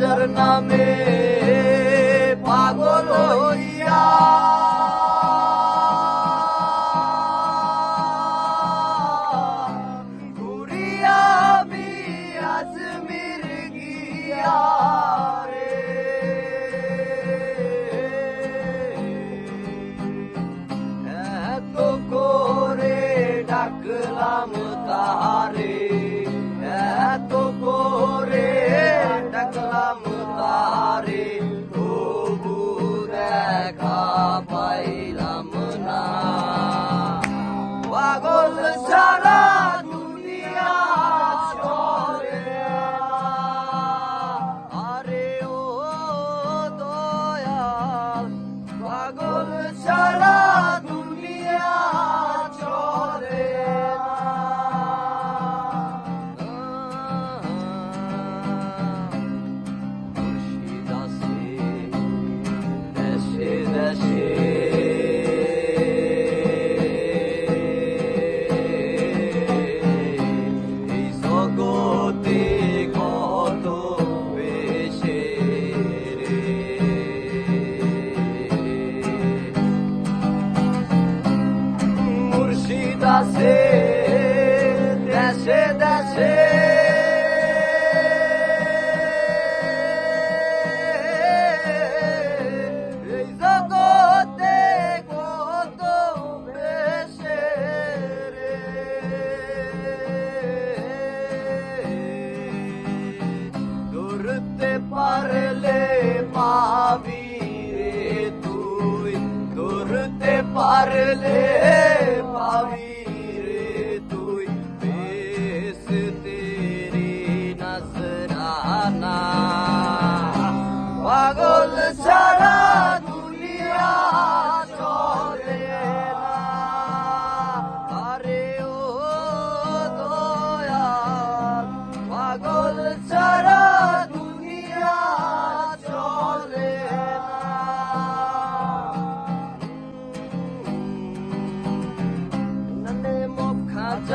যার নামে পাগল হইয়া। ঘুরিয়া আমি আজমির গিয়া রে। এত করে তারে এত দেশে দেশে। ধরতে পারলে পাবি রে তুই ধরতে পারলে পাবি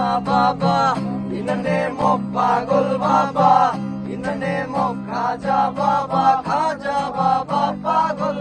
Raja Baba, in the name of Bagul Baba, in the name of Khaja Baba, Khaja Baba, Bagul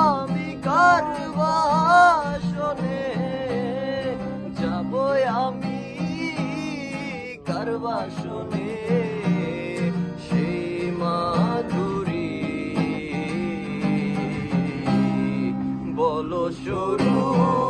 দর্শনে পূর্ব যাব আমি কারবাসনে। যাব সেই মাধুরী বলো সরু